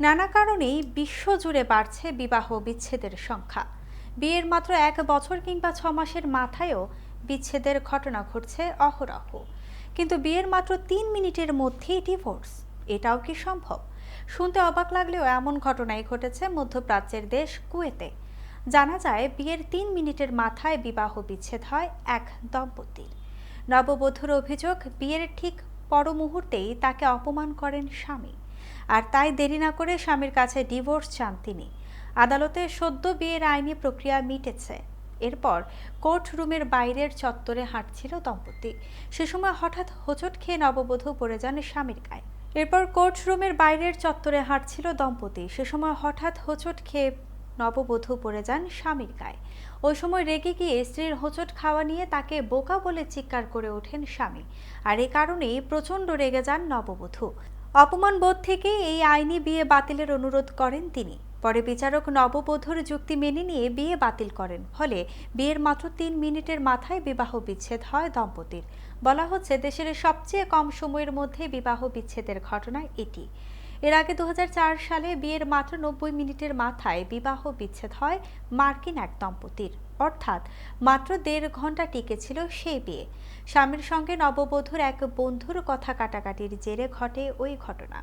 নানা কারণেই বিশ্বজুড়ে বাড়ছে বিবাহ বিচ্ছেদের সংখ্যা। বিয়ের মাত্র এক বছর কিংবা ছ মাসের মাথায়ও বিচ্ছেদের ঘটনা ঘটছে অহরহ। কিন্তু বিয়ের মাত্র তিন মিনিটের মধ্যেই ডিভোর্স। এটাও কি সম্ভব? শুনতে অবাক লাগলেও এমন ঘটনাই ঘটেছে মধ্যপ্রাচ্যের দেশ কুয়েতে। জানা যায়, বিয়ের তিন মিনিটের মাথায় বিবাহ বিচ্ছেদ হয় এক দম্পতির। নববধূর অভিযোগ, বিয়ের ঠিক পর মুহূর্তেই তাকে অপমান করেন স্বামী। আর তাই দেরি না করে স্বামীর কাছে ডিভোর্স চান তিনি। আদালতে সদ্য বিয়ের আইনি প্রক্রিয়া মিটেছে। এরপর কোর্ট রুমের বাইরের চত্বরে হাঁটছিল দম্পতি। সে সময় হঠাৎ হোঁচট খেয়ে নববধূ পড়ে যান স্বামীর গায়ে। এরপর কোর্ট রুমের বাইরের চত্বরে হাঁটছিল দম্পতি। সে সময় হঠাৎ হোঁচট খেয়ে নববধূ পড়ে যান স্বামীর গায়ে। ওই সময় রেগে গিয়ে স্ত্রীর হোঁচট খাওয়া নিয়ে তাকে বোকা বলে চিৎকার করে ওঠেন স্বামী। আর এ কারণেই প্রচণ্ড রেগে যান নববধূ। অপমান বোধ থেকে এই আইনি বিয়ে বাতিলের অনুরোধ করেন তিনি। পরে বিচারক নববধূর যুক্তি মেনে নিয়ে বিয়ে বাতিল করেন। ফলে বিয়ের মাত্র তিন মিনিটের মাথায় বিবাহ বিচ্ছেদ হয় দম্পতির। বলা হচ্ছে, দেশের সবচেয়ে কম সময়ের মধ্যে বিবাহ বিচ্ছেদের ঘটনা এটি। এর আগে দু হাজার চার সালে বিয়ের মাত্র নব্বই মিনিটের মাথায় বিবাহ বিচ্ছেদ হয় মার্কিন এক দম্পতির। অর্থাৎ মাত্র দেড় ঘণ্টা টিকেছিল সেই বিয়ে। স্বামীর সঙ্গে নববধূর এক বন্ধুর কথা কাটাকাটির জেরে ঘটে ওই ঘটনা।